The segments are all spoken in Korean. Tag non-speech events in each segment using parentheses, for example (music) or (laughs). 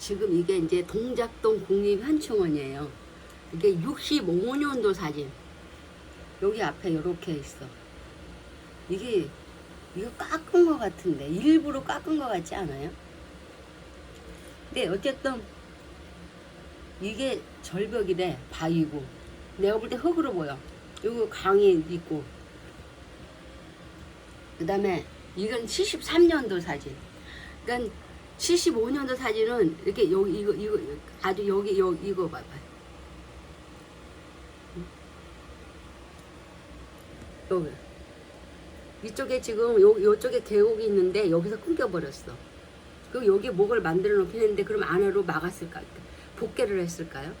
지금 이게 이제 동작동 국립현충원이에요. 이게 65년도 사진. 여기 앞에 이렇게 있어. 이게 이거 깎은 것 같은데 일부러 깎은 것 같지 않아요? 근데 어쨌든 이게 절벽이래 바위고 내가 볼 때 흙으로 보여. 여기 강이 있고 그 다음에 이건 73년도 사진. 그러니까 75년도 사진은 이렇게 여기 이거 이거 아주 여기 여기 이거 봐봐. 여기 이쪽에 지금 요 요쪽에 계곡이 있는데 여기서 끊겨 버렸어. 그 여기 목을 만들어 놓긴 했는데 그럼 안으로 막았을까? 복개를 했을까요?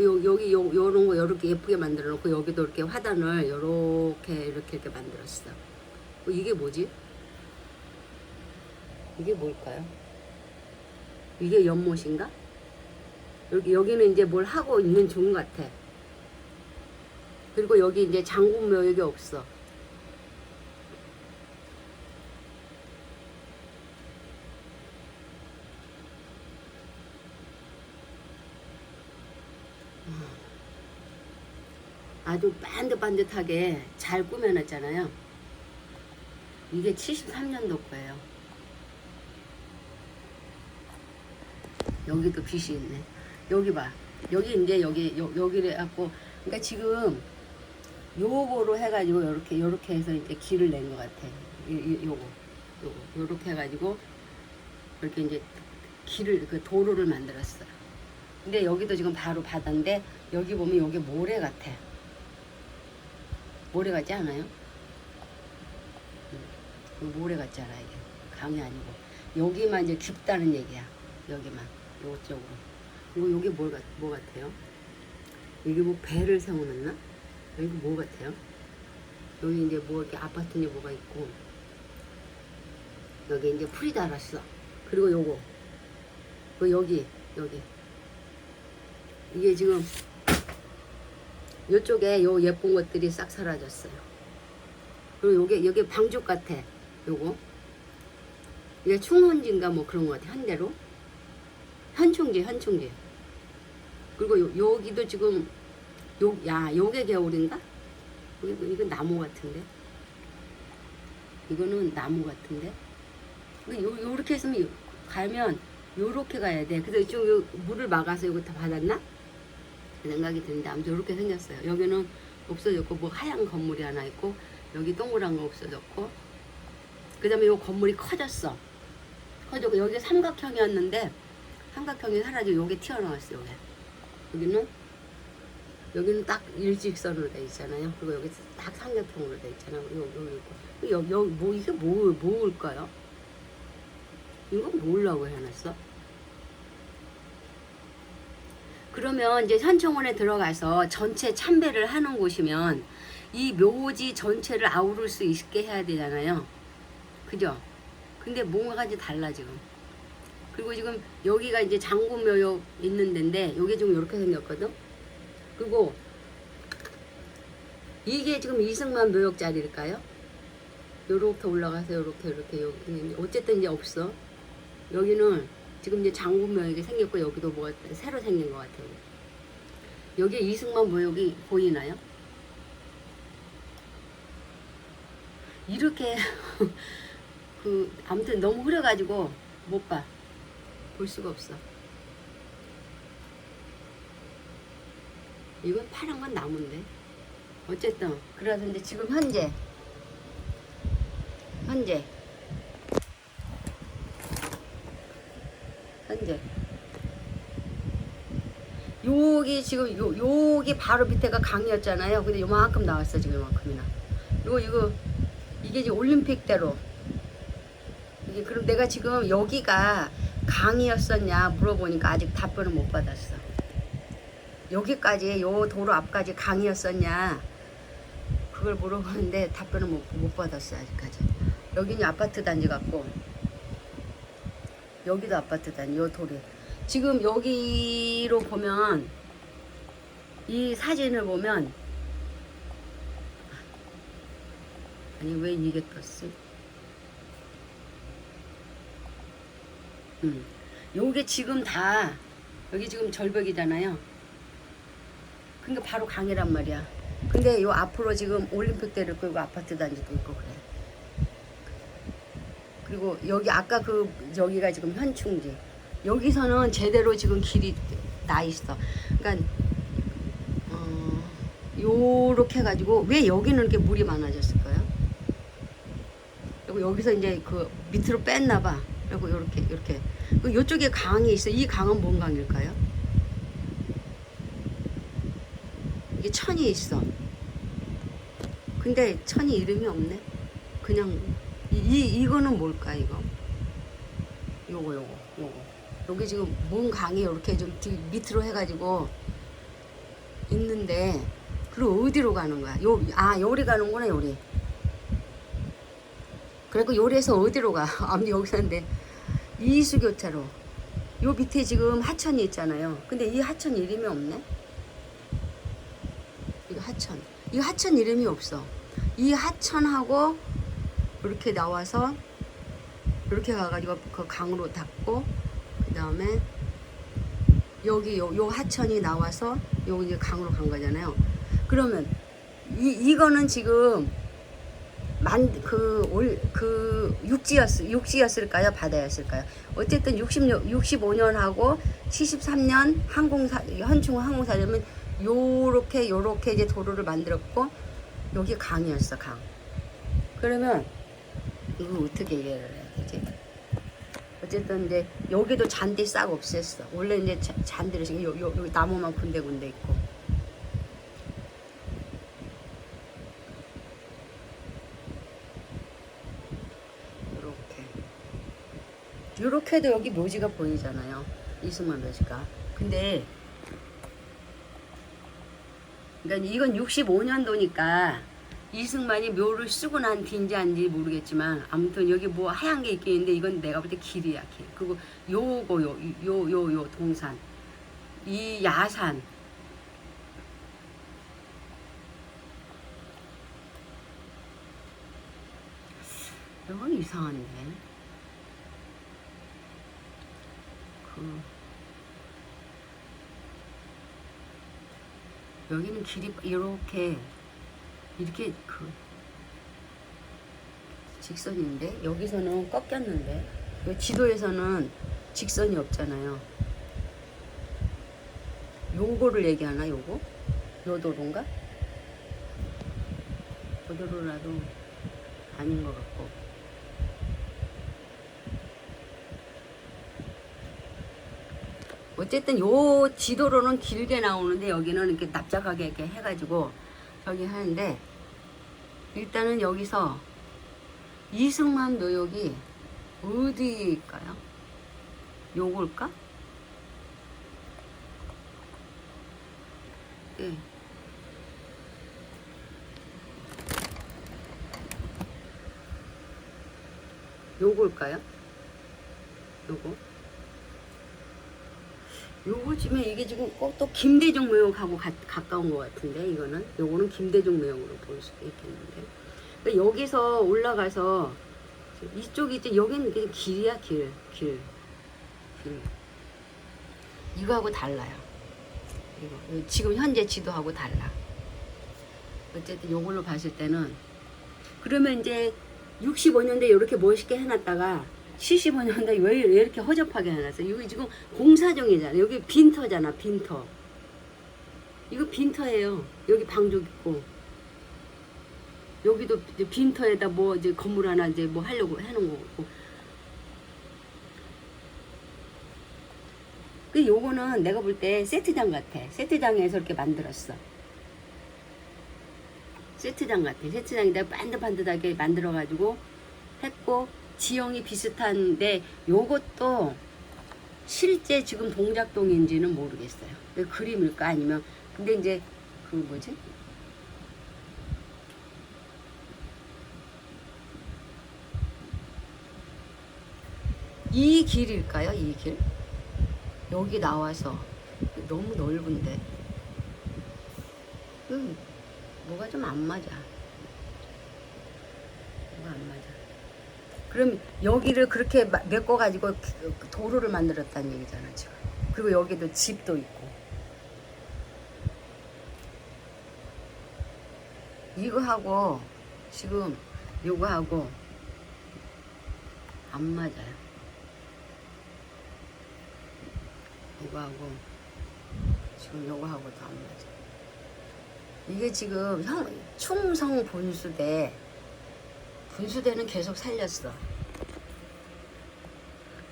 요, 여기 요, 요런 거 요렇게 예쁘게 만들어 놓고 여기도 이렇게 화단을 요렇게 이렇게 이렇게 만들었어. 어, 이게 뭐지? 이게 뭘까요? 이게 연못인가? 여기, 여기는 이제 뭘 하고 있는 중 같아. 그리고 여기 이제 장군묘역이 없어. 아주 반듯반듯하게 잘 꾸며놨잖아요. 이게 73년도 거예요. 여기도 빛이 있네. 여기 봐. 여기 이제 여기 여, 여기를 갖고 그러니까 지금 요거로 해가지고 요렇게 요렇게 해서 이제 길을 낸 것 같아. 이, 이, 요거 요거 요렇게 해가지고 이렇게 이제 길을 그 도로를 만들었어. 근데 여기도 지금 바로 바다인데 여기 보면 여기 모래 같아. 모래 같지 않아요? 음, 모래 같잖아 이게 강이 아니고 여기만 이제 깊다는 얘기야. 여기만 요쪽으로. 그리고 여기 뭘 같, 뭐 같아요? 여기 뭐 배를 세워놨나? 여기 뭐 같아요? 여기 이제 뭐 이렇게 아파트니 뭐가 있고 여기 이제 풀이 달았어. 그리고 요거 그 여기 여기 이게 지금 요쪽에 요 예쁜 것들이 싹 사라졌어요. 그리고 요게 여기 방죽 같아. 요거 이게 충원지인가 뭐 그런 것 같아. 한대로 현충지 현충지. 그리고 요, 여기도 지금 요, 야, 요게 겨울인가? 이거, 이거 나무 같은데? 이거는 나무 같은데? 요, 요렇게 했으면 요- 가면 요렇게 가야 돼. 그래서 요 물을 막아서 이거 다 받았나? 그 생각이 드는데 아무튼 요렇게 생겼어요. 여기는 없어졌고 뭐 하얀 건물이 하나 있고 여기 동그란 거 없어졌고 그 다음에 요 건물이 커졌어. 커졌고 여기 삼각형이었는데 삼각형이 사라지고 요게 튀어나왔어 요게. 여기는 여기는 딱 일직선으로 돼 있잖아요. 그리고 여기 딱 삼각형으로 돼 있잖아요. 여기 여기 여기 여기 뭐 이게 뭐 뭐일까요? 이건 뭐라고 해놨어? 그러면 이제 현충원에 들어가서 전체 참배를 하는 곳이면 이 묘지 전체를 아우를 수 있게 해야 되잖아요. 그죠? 근데 뭔가가 이제 달라 지금. 그리고 지금 여기가 이제 장군묘역 있는 데인데 여기 지금 이렇게 생겼거든. 그리고 이게 지금 이승만 묘역 자리일까요? 요렇게 올라가서 요렇게 요렇게 여기 어쨌든 이제 없어. 여기는 지금 이제 장군묘역이 생겼고 여기도 뭐가 새로 생긴 것 같아요. 여기에 이승만 묘역이 보이나요? 이렇게 (laughs) 그 아무튼 너무 흐려가지고 못 봐. 볼 수가 없어. 이건 파란 건 나무인데. 어쨌든 이제 지금 현재 현재 현재 여기 지금 요 여기 바로 밑에가 강이었잖아요. 근데 요만큼 나왔어 지금 요만큼이나. 이거 이거 이게 이제 올림픽대로 이게 그럼 내가 지금 여기가 강이었었냐 물어보니까 아직 답변을 못 받았어. 여기까지 요 도로 앞까지 강이었었냐 그걸 물어보는데 답변을 못, 못 받았어 아직까지. 여기는 아파트 단지 같고 여기도 아파트 단지 요 도리. 지금 여기로 보면 이 사진을 보면 아니 왜 이게 떴어? 음. 요게 지금 다 여기 지금 절벽이잖아요. 그러니까 바로 강이란 말이야. 근데 요 앞으로 지금 올림픽 대를 끌고 아파트 단지도 있고 그래. 그리고 여기 아까 그 여기가 지금 현충지. 여기서는 제대로 지금 길이 나 있어. 그러니까 어, 요렇게 해가지고 왜 여기는 이렇게 물이 많아졌을까요? 그리고 여기서 이제 그 밑으로 뺐나 봐. 그리고 요렇게 요렇게. 그 요쪽에 강이 있어. 이 강은 뭔 강일까요? 이게 천이 있어. 근데 천이 이름이 없네. 그냥 이, 이 이거는 뭘까 이거? 요거 요거 요거. 여기 지금 뭔 강이 이렇게 좀 뒤- 밑으로 해가지고 있는데 그리고 어디로 가는 거야? 요 아 요리 가는구나 요리. 그리고 요리에서 어디로 가? (laughs) 아무리 여기 사는데 이수교차로. 요 밑에 지금 하천이 있잖아요. 근데 이 하천 이름이 없네. 이거 하천. 이 하천 이름이 없어. 이 하천하고 이렇게 나와서 이렇게 가가지고 그 강으로 닿고 그 다음에 여기 요, 요 하천이 나와서 요 이제 강으로 간 거잖아요. 그러면 이 이거는 지금 만그올그 육지였 육지였을까요 바다였을까요? 어쨌든 60년 65년하고 73년 항공사 현충 항공사려면 요렇게 요렇게 이제 도로를 만들었고 여기 강이었어 강. 그러면 이거 어떻게 이해를 해야 되지? 어쨌든 이제 여기도 잔디 싹 없앴어. 원래 이제 자- 잔디를 지금 요, 요, 여기 나무만 군데군데 있고. 이렇게. 이렇게 해도 여기 묘지가 보이잖아요. 이승만 묘지가. 근데 그러니까 이건 65년도니까 이승만이 묘를 쓰고 난 뒤인지 아닌지 모르겠지만 아무튼 여기 뭐 하얀 게 있긴 있는데 이건 내가 볼 때 길이야 길. 그리고 요거 요 요 요 요 동산 이 야산 이건 이상한데 그 여기는 길이 이렇게 이렇게 그 직선인데 여기서는 꺾였는데 이 지도에서는 직선이 없잖아요. 요거를 얘기하나 요거? 요 도로인가? 요 도로라도 아닌 것 같고 어쨌든 요 지도로는 길게 나오는데 여기는 이렇게 납작하게 이렇게 해가지고 저기 하는데 일단은 여기서 이승만 묘역이 어디일까요? 요걸까? 예. 요걸까요? 요거? 요거 지금 이게 지금 꼭또 김대중 묘역하고 가, 가까운 것 같은데 이거는 요거는 김대중 묘역으로 볼 수도 있겠는데 그러니까 여기서 올라가서 이쪽이 이제 여기는 그냥 길이야 길, 길, 길. 이거하고 달라요. 이거 지금 현재 지도하고 달라. 어쨌든 요걸로 봤을 때는 그러면 이제 65년대 이렇게 멋있게 해놨다가 75년대 왜 이렇게 허접하게 해놨어? 이거 지금 공사 중이잖아. 여기 빈터잖아, 빈터. 이거 빈터예요. 여기 방족 있고. 여기도 빈터에다 뭐 이제 건물 하나 이제 뭐 하려고 해놓은 거고. 그 요거는 내가 볼 때 세트장 같아. 세트장에서 이렇게 만들었어. 세트장 같아. 세트장에다 반듯반듯하게 만들어가지고 했고 지형이 비슷한데 요것도 실제 지금 동작동인지는 모르겠어요. 근데 그림일까 아니면 근데 이제 그 뭐지? 이 길일까요? 이 길? 여기 나와서 너무 넓은데 음, 뭐가 좀 안 맞아. 뭐가 안 맞아. 그럼 여기를 그렇게 마- 메꿔가지고 그- 그 도로를 만들었다는 얘기잖아 지금. 그리고 여기도 집도 있고. 이거 하고 지금 요거 하고 안 맞아요. 이거 하고 지금 요거 하고도 안 맞아. 이게 지금 형 충성 분수대 분수대는 계속 살렸어.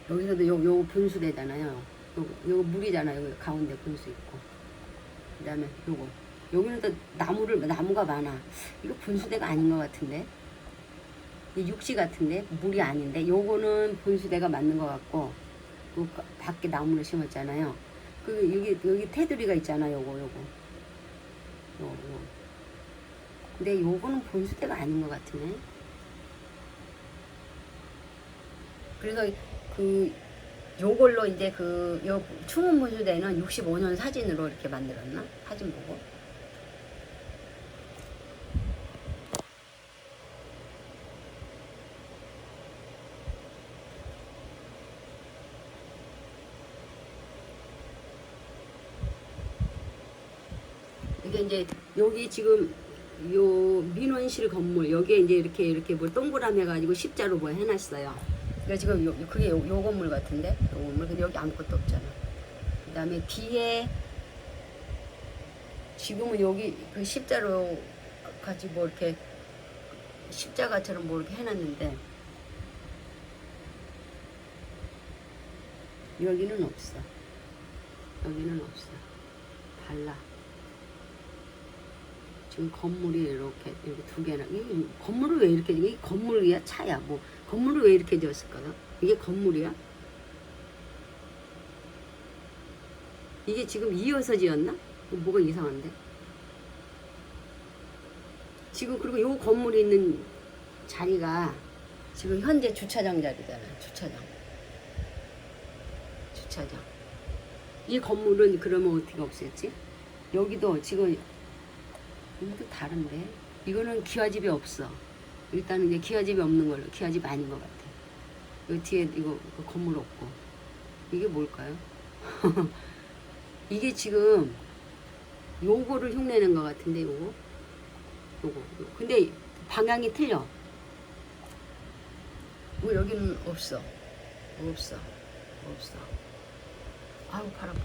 여기서도 요, 요 분수대잖아요. 요, 요 물이잖아요. 여기 가운데 분수 있고. 그 다음에 요거. 여기는 또 나무를, 나무가 많아. 이거 분수대가 아닌 것 같은데. 이 육지 같은데. 물이 아닌데. 요거는 분수대가 맞는 것 같고. 그 가- 밖에 나무를 심었잖아요. 그, 여기, 여기 테두리가 있잖아. 요거, 요거. 요거, 요거. 근데 요거는 분수대가 아닌 것 같으네. 그래서 그 요걸로 이제 그 요 충원 분수대는 65년 사진으로 이렇게 만들었나? 사진 보고. 이게 이제 여기 지금 요 민원실 건물 여기에 이제 이렇게 이렇게 뭐 동그라미 해가지고 십자로 뭐 해놨어요. 그러니까 지금 요, 그게 요, 요 건물 같은데 요 건물 근데 여기 아무것도 없잖아. 그 다음에 뒤에 지금은 여기 그 십자로 같이 뭐 이렇게 십자가처럼 뭐 이렇게 해놨는데 여기는 없어. 여기는 없어. 달라. 지금 건물이 이렇게 이렇게 두 개나 이 건물을 왜 이렇게 이 건물이야 차야 뭐 건물을 왜 이렇게 지었을까요? 이게 건물이야? 이게 지금 이어서 지었나? 뭐가 이상한데? 지금 그리고 요 건물이 있는 자리가 지금 현재 주차장 자리잖아 주차장 주차장 이 건물은 그러면 어떻게 없앴지? 여기도 지금 이것도 다른데 이거는 기와집이 없어 일단은 이제 기와집이 없는 걸로 기와집 아닌 것 같아 이 뒤에 이거 그 건물 없고 이게 뭘까요? (laughs) 이게 지금 요거를 흉내낸 것 같은데 요거 요거. 근데 방향이 틀려 뭐 여기는 없어 없어 없어 아우 팔 아파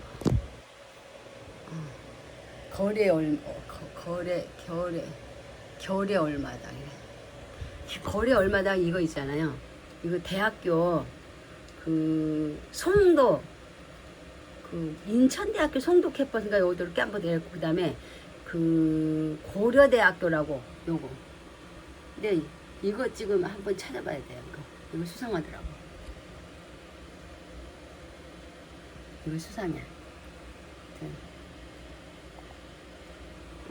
어. 거래 얼 어, 거, 거래 겨울에 겨울에 얼마다 이래. 거래 얼마다 이거 있잖아요. 이거 대학교 그 송도 그 인천대학교 송도 캠퍼스인가 여기도 이렇게 한번 되고 그 다음에 그 고려대학교라고 요거. 근데 이거 지금 한번 찾아봐야 돼요. 이거 이거 수상하더라고. 이거 수상해. 네.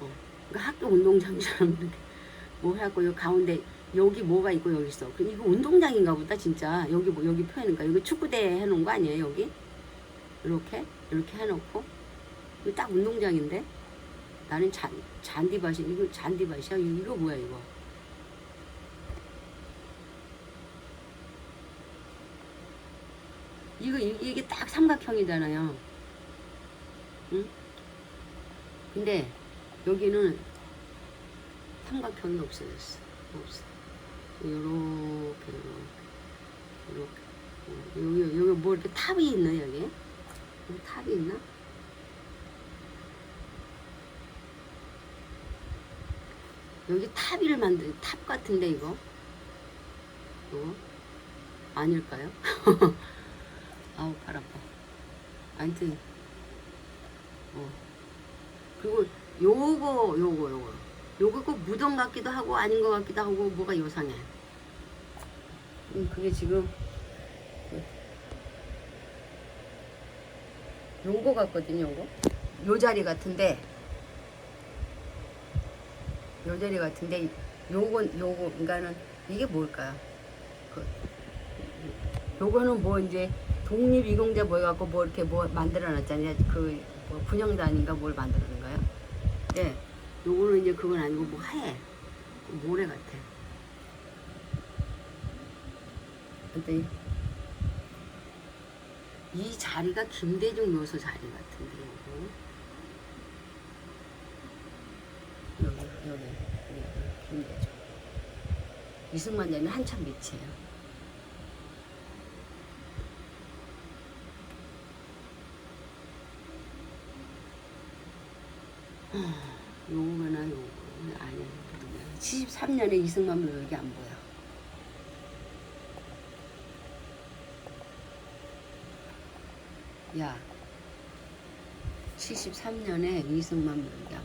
어, 그 학교 운동장처럼 뭐 해갖고 요 가운데 여기 뭐가 있고 여기 있어. 이거 운동장인가 보다 진짜. 여기 뭐 여기 표현인가? 여기 축구대 해놓은 거 아니에요 여기? 이렇게 이렇게 해놓고 이거 딱 운동장인데 나는 잔 잔디밭이 이거 잔디밭이야? 이거, 뭐야 이거? 이거 이- 이게 딱 삼각형이잖아요. 응? 근데 여기는 삼각형이 없어졌어. 없어. 요렇게, 요렇게, 요렇게. 어, 여기, 여기 뭐 이렇게 탑이 있나, 여기? 여기 탑이 있나? 여기 탑을 만든, 탑 같은데, 이거? 이거? 아닐까요? (laughs) 아우, 팔 아파. 아무튼, 어. 그리고 요거 요거 요거 요거 꼭 무덤 같기도 하고 아닌 것 같기도 하고 뭐가 요상해. 음, 그게 지금 그 요거 같거든요. 요거 요 자리 같은데 요 자리 같은데 요건 요거 그러니까는 이게 뭘까요? 그 요거는 뭐 이제 독립 이공자 뭐 해갖고 뭐 이렇게 뭐 만들어 놨잖아요. 그 뭐 분영단인가 뭘 만들어 놓은 거요? 네. 요거는 이제 그건 아니고 뭐 하얘. 모래 같아. 근데. 이 자리가 김대중 묘소 자리 같은데 이거. 여기 여기 여기 김대중. 이승만 대는 한참 밑이에요. 요거나 요거. 아니야 73년에 이승만 묘역이 안 보여. 야, 73년에 이승만 보여.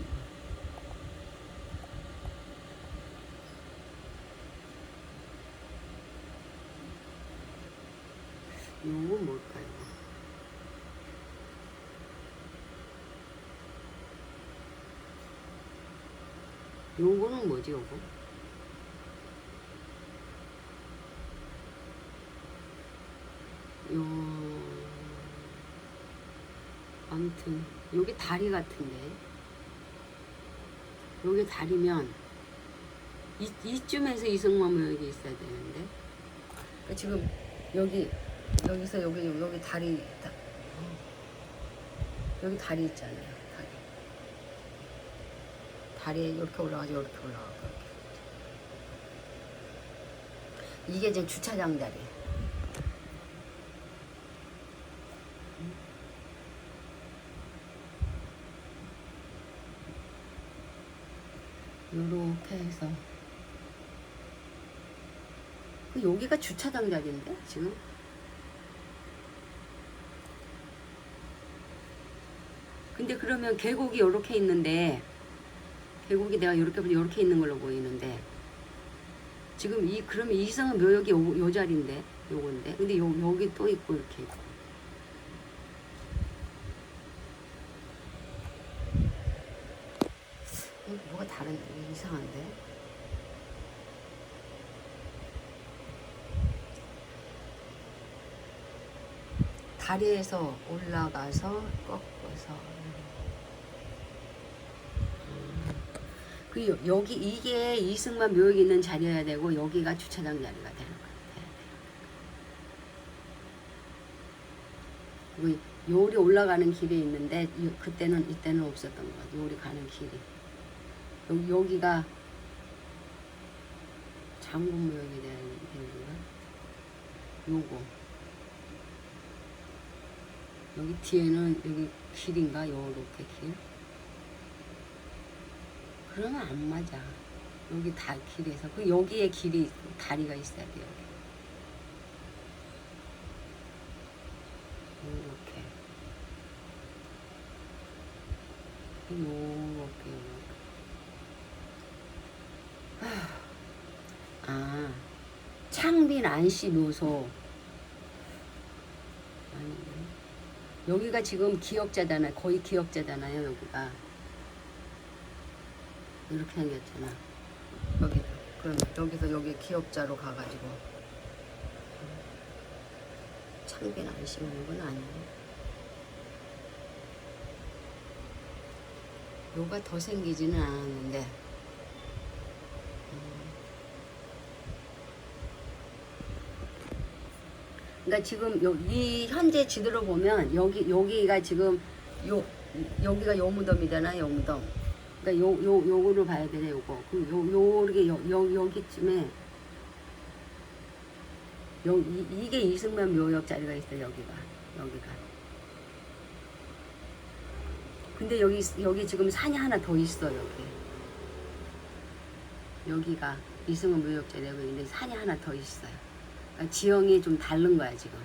요거 뭘까요? 요거는 뭐지 요거? 요 아무튼 여기 다리 같은데. 여기 다리면 이, 이쯤에서 이승만 묘역이 있어야 되는데. 그러니까 지금 여기 여기서 여기 여기 다리 다- 여기 다리 있잖아요 다리. 다리에 이렇게 올라가죠 이렇게 올라가고 이렇게. 이게 이제 주차장 자리 요렇게 해서 그 여기가 주차장 자리인데 지금? 근데 그러면 계곡이 이렇게 있는데 계곡이 내가 이렇게 이렇게 있는 걸로 보이는데 지금 이 그러면 이성은 묘역이 요, 요 자리인데 요건데. 근데 요 여기 또 있고 이렇게 있고 어, 뭐가 이게 이상한데 다리에서 올라가서 꺾어서 그 여- 여기 이게 이승만 묘역이 있는 자리여야 되고 여기가 주차장 자리가 되는. 그리고 요리 올라가는 길이 있는데 이- 그때는 이때는 없었던 것 같아. 요리 가는 길이. 여기 여기 가 장군 묘역이 되는 데인가? 요거. 여기 뒤에는 여기 길인가? 요렇게 길. 그러면 안 맞아. 여기 다 길에서 그 여기에 길이 다리가 있어야 돼 여기. 이렇게. 요렇게 요렇게. 아 창빈 안씨 묘소. 여기가 지금 기역자잖아요. 거의 기역자잖아요. 여기가. 이렇게 생겼잖아. 여기 그럼 여기서 여기 기업자로 가가지고 창빈 안 씌우는 건 아니고 요가 더 생기지는 않았는데 그러니까 지금 요, 이 현재 지도로 보면 여기 여기가 지금 요 여기가 요 무덤이잖아 요 무덤 그러니까 요, 요, 요 거를 봐야 되네, 요거. 그 요, 요렇게, 요, 요, 여기쯤에, 요, 이, 이게 이승만 묘역 자리가 있어, 여기가. 여기가. 근데 여기, 여기 지금 산이 하나 더 있어, 여기. 여기가 이승만 묘역 자리가 있는데 산이 하나 더 있어요. 그러니까 지형이 좀 다른 거야, 지금.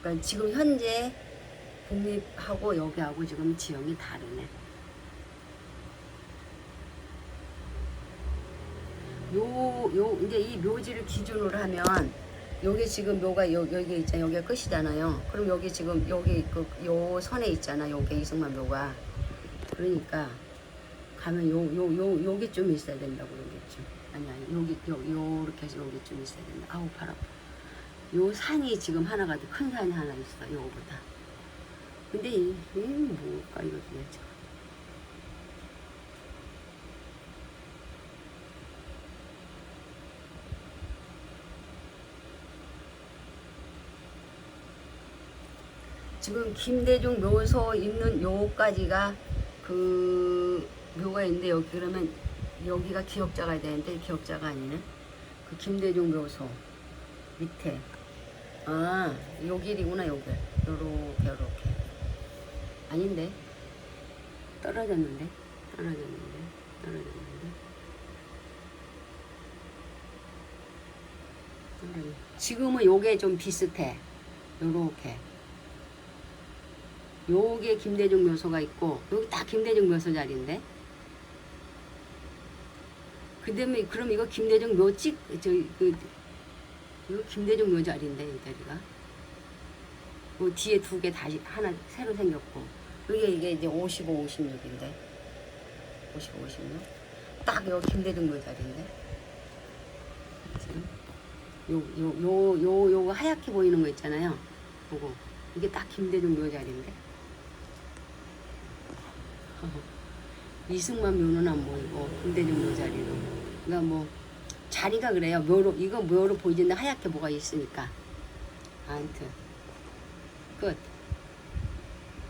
그러니까 지금 현재 독립하고 여기하고 지금 지형이 다르네. 요, 요, 이제 이 묘지를 기준으로 하면, 요게 지금 묘가 요, 여기 있잖아. 여기가 끝이잖아요. 그럼 여기 지금, 여기 그, 요 선에 있잖아. 요게 이승만 묘가. 그러니까, 가면 요, 요, 요, 요게 좀 있어야 된다고, 요게쯤. 아니 아니 여기 요 요렇게 해서 여기쯤 있어야 된다. 아우 팔 아파. 요 산이 지금 하나가 큰 산이 하나 있어. 요거보다. 근데 이, 이 뭘까 이거 도대체. 지금 김대중 묘소 있는 요까지가 그 묘가 있는데 여기 그러면 여기가 기억자가 되는데 기억자가 아니네. 그 김대중 묘소 밑에. 아요 길이구나 요길 요렇게 요렇게. 아닌데? 떨어졌는데? 떨어졌는데? 떨어졌는데? 떨어졌- 지금은 요게 좀 비슷해. 요렇게. 요게 김대중 묘소가 있고 여기 딱 김대중 묘소 자리인데 그다음에 그럼 이거 김대중 묘찍 저그 이거 김대중 묘 자리인데 이 자리가. 그 뒤에 두 개 다시 하나 새로 생겼고. 그게 이게 이제 55, 56인데. 55, 56. 딱 여기 김대중 묘 자리인데. 지금? 요요 요 요 요거 하얗게 보이는 거 있잖아요. 그거 이게 딱 김대중 묘 자리인데 (laughs) 이승만 묘는 안 보이고 김대중 묘 자리는 그러니까 뭐 자리가 그래요. 묘로 이거 묘로 보이는데 하얗게 뭐가 있으니까. 아무튼 끝.